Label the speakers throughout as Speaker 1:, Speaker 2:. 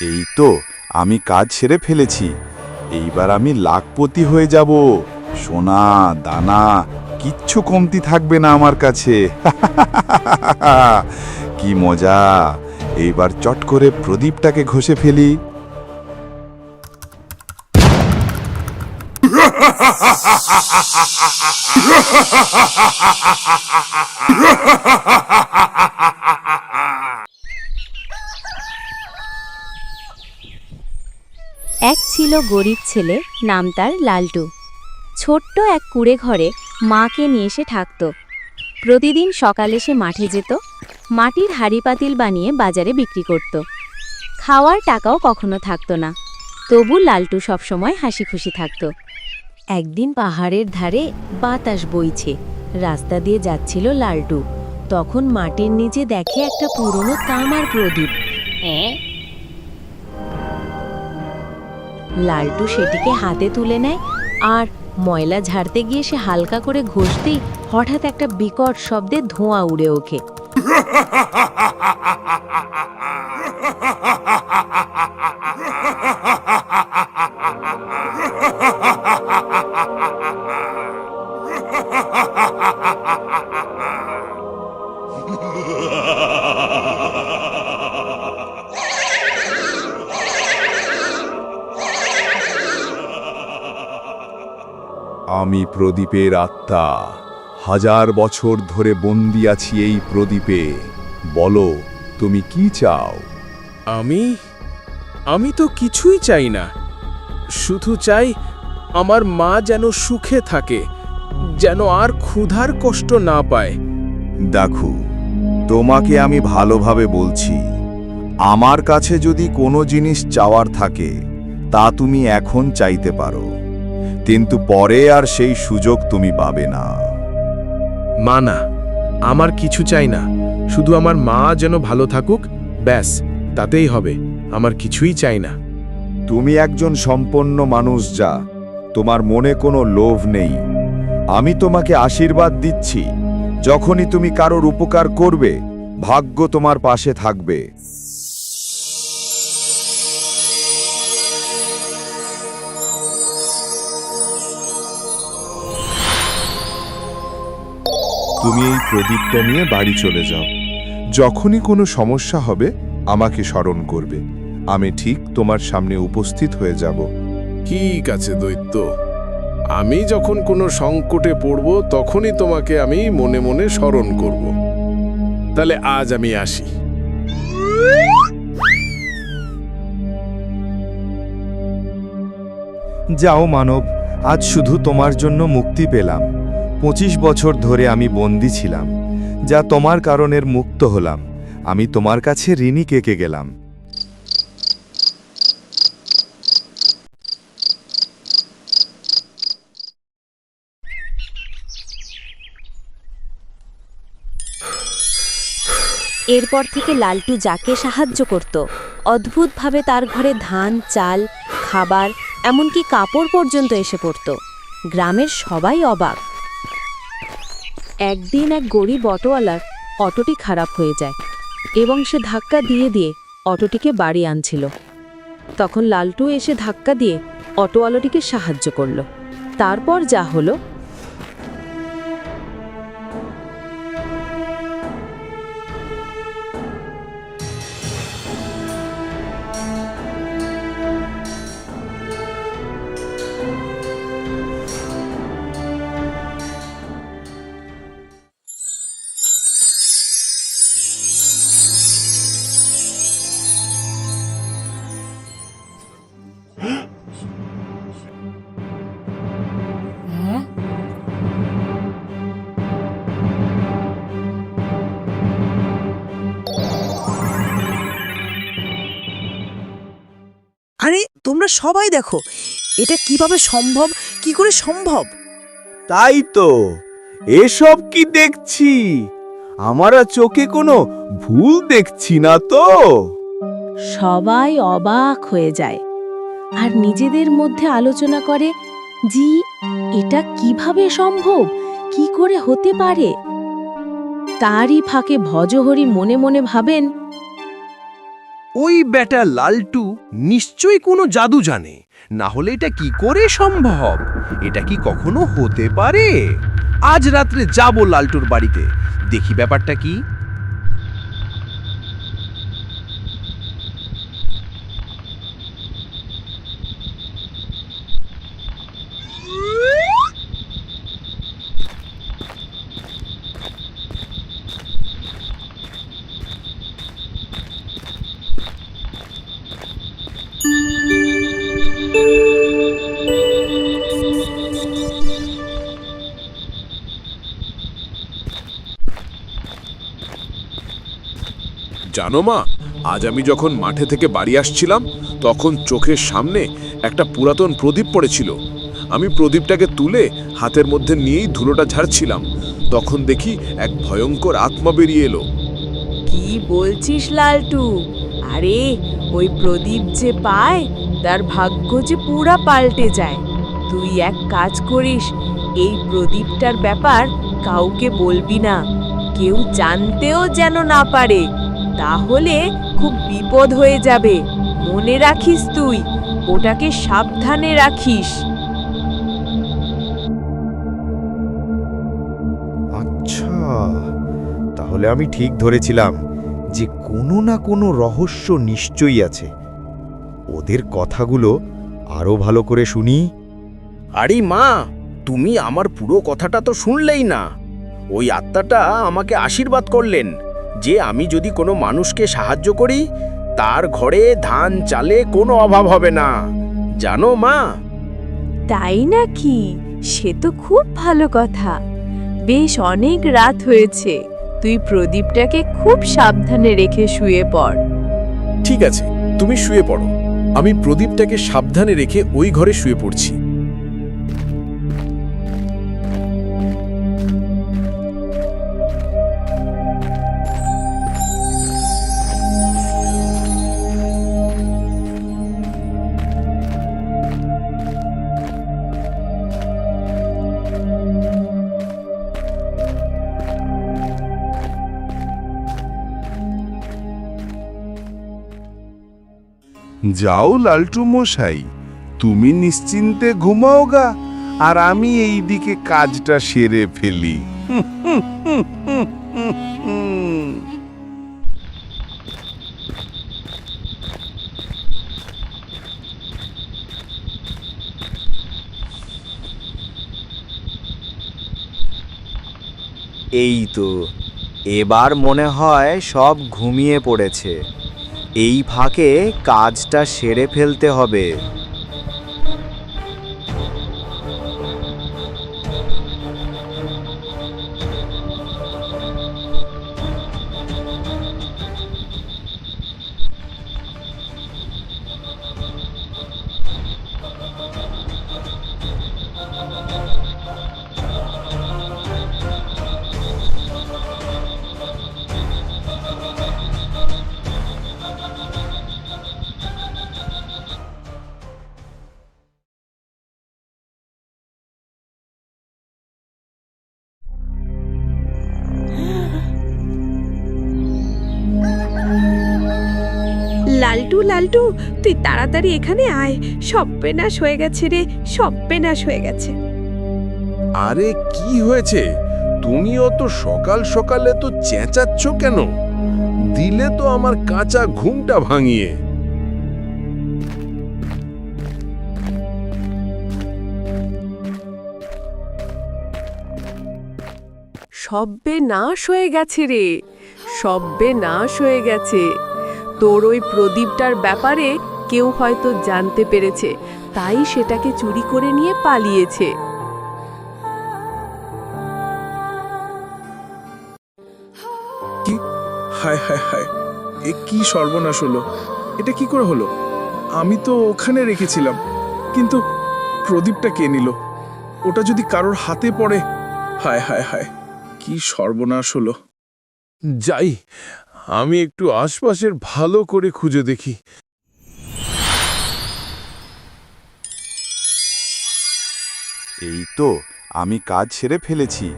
Speaker 1: এই তো, আমি কাজ সেরে ফেলেছি। এইবার আমি লাখপতি হয়ে যাব। সোনা, দানা, কিচ্ছু কমতি থাকবে না আমার কাছে। কি মজা। এইবার চট করে প্রদীপটাকে ঘষে ফেলি
Speaker 2: এক ছিল গরিব ছেলে, নাম তার লালটু। ছোট্ট এক কুড়ে ঘরে মাকে নিয়ে এসে থাকত। প্রতিদিন সকালে সে মাঠে যেত, মাটির হাড়ি পাতিল বানিয়ে বাজারে বিক্রি করত। খাওয়ার টাকাও কখনো থাকতো না, তবু লালটু সবসময় হাসি খুশি থাকত। একদিন পাহাড়ের ধারে বাতাস বইছে, রাস্তা দিয়ে যাচ্ছিল লালটু। তখন মাটির নিচে দেখে একটা পুরনো তামার প্রদীপ। লালটু সেটিকে হাতে তুলে নেয় আর ময়লা ঝাড়তে গিয়ে সে হালকা করে ঘষতেই হঠাৎ একটা বিকট শব্দে ধোঁয়া উড়ে ওঠে।
Speaker 1: আমি প্রদীপের আত্মা। হাজার বছর ধরে বন্দি আছি এই প্রদীপে। বলো তুমি কি চাও?
Speaker 3: আমি? আমি তো কিছুই চাই না। শুধু চাই আমার মা যেন সুখে থাকে যেন আর ক্ষুধার কষ্ট না পায়।
Speaker 1: দেখো তোমাকে আমি ভালোভাবে বলছি। আমার কাছে যদি কোনো জিনিস চাওয়ার থাকে তা তুমি এখন চাইতে পারো। কিন্তু পরে আর সেই সুযোগ তুমি পাবে না।
Speaker 3: মা না আমার কিছু চাই না। শুধু আমার মা যেন ভালো থাকুক ব্যাস তাতেই হবে। আমার কিছুই চাই না।
Speaker 1: তুমি একজন সম্পন্ন মানুষ যা তোমার মনে কোনো লোভ নেই। আমি তোমাকে আশীর্বাদ দিচ্ছি। যখনই তুমি কারোর উপকার করবে ভাগ্য তোমার পাশে থাকবে।
Speaker 4: তুমি এই প্রদীপটা নিয়ে বাড়ি চলে যাও। যখনই কোনো সমস্যা হবে আমাকে স্মরণ করবে। আমি ঠিক তোমার সামনে উপস্থিত হয়ে যাব।
Speaker 3: ঠিক আছে দৈত্য। আমি যখন কোনো সংকটে পড়ব তখনই তোমাকে আমি মনে মনে স্মরণ করব। তাহলে আজ আমি আসি।
Speaker 5: যাও মানব আজ শুধু তোমার জন্য মুক্তি পেলাম। পঁচিশ বছর ধরে আমি বন্দি ছিলাম, যা তোমার কারণের মুক্ত হলাম। আমি তোমার কাছে ঋণী কেকে গেলাম?
Speaker 2: এরপর থেকে লালটু যাকে সাহায্য করত, অদ্ভুতভাবে তার ঘরে ধান, চাল, খাবার, এমনকি কাপড় পর্যন্ত এসে পড়ত। গ্রামের সবাই অবাক। একদিন এক গরিব অটোওয়ালার অটোটি খারাপ হয়ে যায় এবং সে ধাক্কা দিয়ে দিয়ে অটোটিকে বাড়ি আনছিল। তখন লালটু এসে ধাক্কা দিয়ে অটোওয়ালাটিকে সাহায্য করল। তারপর যা হলো
Speaker 6: তোমরা সবাই দেখো এটা কীভাবে সম্ভব কি করে সম্ভব?
Speaker 7: তাই তো এসব কি দেখছি? আমারা চোখে কোনো ভুল দেখছি না তো।
Speaker 2: সবাই অবাক হয়ে যায় আর নিজেদের মধ্যে আলোচনা করে জি এটা কীভাবে সম্ভব? কি করে হতে পারে?
Speaker 6: তারই ফাঁকে ভজহরি মনে মনে ভাবেন
Speaker 8: ওই বেটা লালটু নিশ্চয়ই কোনো জাদু জানে। না হলে এটা কি করে সম্ভব? এটা কি কখনো হতে পারে? আজ রাত্রে যাব লালটুর বাড়িতে। দেখি ব্যাপারটা কি?
Speaker 3: জানো মা, আজ আমি যখন মাঠে থেকে বাড়ি আসছিলাম, তখন চোখের সামনে একটা পুরাতন প্রদীপ পড়েছিল। আমি প্রদীপটাকে তুলে হাতের মধ্যে নিয়েই ধুলোটা ঝাড়ছিলাম। তখন দেখি এক ভয়ঙ্কর আত্মা বেরিয়ে এলো।
Speaker 9: কি বলছিস লালটু? আরে, ওই প্রদীপ যে পায়, তার ভাগ্য যে পুরা পাল্টে যায়। তুই এক কাজ করিস, এই প্রদীপটার ব্যাপার কাউকে বলবি না। কেউ জানতেও যেন না পারে। তাহলে খুব বিপদ হয়ে যাবে। মনে রাখিস তুই ওটাকে সাবধানে রাখিস।
Speaker 10: আচ্ছা তাহলে আমি ঠিক ধরেছিলাম যে কোনো না কোনো রহস্য নিশ্চয়ই আছে। ওদের কথাগুলো আরও ভালো করে শুনি।
Speaker 11: আরে মা তুমি আমার পুরো কথাটা তো শুনলেই না। ওই আত্মাটা আমাকে আশীর্বাদ করলেন। যে আমি যদি কোনো মানুষকে সাহায্য করি তার ঘরে ধান চালে কোনো অভাব হবে না। জানো মা?
Speaker 9: তাই নাকি? সে তো খুব ভালো কথা। বেশ অনেক রাত হয়েছে। তুই প্রদীপটাকে খুব সাবধানে রেখে শুয়ে পড়।
Speaker 3: ঠিক আছে তুমি শুয়ে পড়ো। আমি প্রদীপটাকে সাবধানে রেখে ওই ঘরে শুয়ে পড়ছি।
Speaker 4: যাও লালটু মশাই, তুমি নিশ্চিন্তে ঘুমাও গা, আর আমি এই দিকে কাজটা সেরে ফেলি।
Speaker 10: এই তো, এবার মনে হয় সব ঘুমিয়ে পড়েছে। এই ফাঁকে কাজটা সেরে ফেলতে হবে।
Speaker 9: লালটু লালটু তুই তাড়াতাড়ি এখানে আয়। সব পেনাশ হয়ে গেছে রে সব পেনাশ হয়ে গেছে।
Speaker 3: আরে কি হয়েছে? তুমি অত সকাল সকালে তো চেঁচাচ্ছ কেন? দিলে তো আমার কাঁচা ঘুমটা ভাঙিয়ে।
Speaker 9: সব্বে নাশ হয়ে গেছে রে। সব্বে নাশ হয়ে গেছে। তোর ওই প্রদীপটার ব্যাপারে কেউ হয়তো জানতে পেরেছে তাই সেটাকে চুরি করে নিয়ে পালিয়েছে।
Speaker 11: হায় হায় হায়। এ কি সর্বনাশ হলো? এটা কি করে হলো? আমি তো ওখানে রেখেছিলাম কিন্তু প্রদীপটা কে নিল? ওটা যদি কারোর হাতে পড়ে। হায় হায় হায়। কি সর্বনাশ হলো। যাই আমি একটু আশপাশের ভালো করে খুঁজে দেখি।
Speaker 1: এই তো আমি কাজ সেরে ফেলেছি।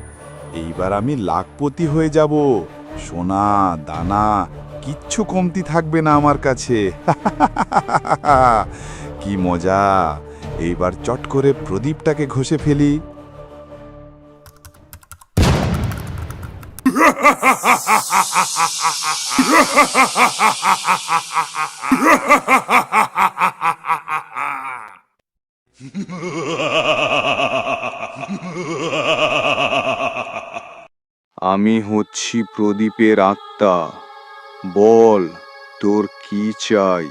Speaker 1: এইবার আমি লাখপতি হয়ে যাব। সোনা দানা কিচ্ছু কমতি থাকবে না আমার কাছে। কি মজা! এইবার চট করে প্রদীপটাকে ঘষে ফেলি। আমি হচ্ছি প্রদীপের আত্মা। বল, তোর কি চাই?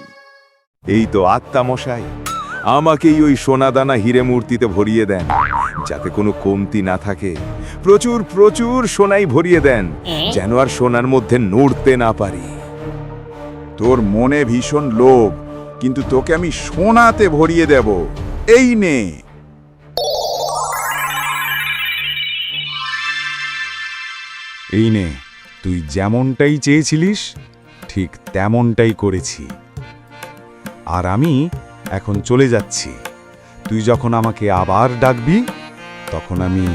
Speaker 12: এই তো আত্মা মশাই, আমাকেই ওই সোনাদানা হিরে মূর্তিতে ভরিয়ে দেন, যাতে কোনো কমতি না থাকে। প্রচুর প্রচুর সোনাই ভরিয়ে দেন যেন আর সোনার মধ্যে নড়তে না পারি।
Speaker 1: তোর মনে ভীষণ লোভ কিন্তু তোকে আমি সোনাতে ভরিয়ে দেব। এই নে।
Speaker 13: এই নে তুই যেমনটাই চেয়েছিলিস ঠিক তেমনটাই করেছি। আর আমি এখন চলে যাচ্ছি। তুই যখন আমাকে আবার ডাকবি তখন আমি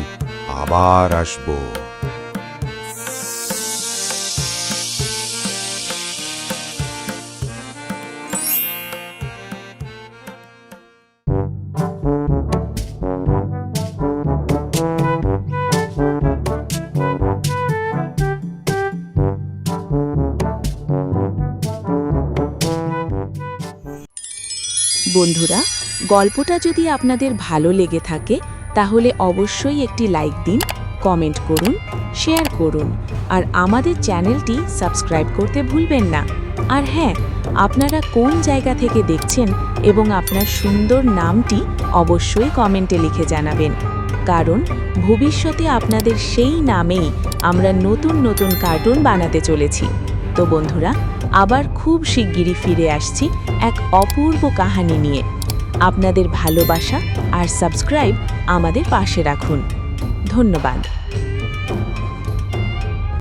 Speaker 13: আবার আসব।
Speaker 14: বন্ধুরা গল্পটা যদি আপনাদের ভালো লেগে থাকে তাহলে অবশ্যই একটি লাইক দিন, কমেন্ট করুন, শেয়ার করুন, আর আমাদের চ্যানেলটি সাবস্ক্রাইব করতে ভুলবেন না। আর হ্যাঁ আপনারা কোন জায়গা থেকে দেখছেন এবং আপনার সুন্দর নামটি অবশ্যই কমেন্টে লিখে জানাবেন। কারণ ভবিষ্যতে আপনাদের সেই নামেই আমরা নতুন নতুন কার্টুন বানাতে চলেছি। তো বন্ধুরা, আবার খুব শিগগিরই ফিরে আসছি এক অপূর্ব কাহিনী নিয়ে। আপনাদের ভালোবাসা আর সাবস্ক্রাইব আমাদের পাশে রাখুন। ধন্যবাদ।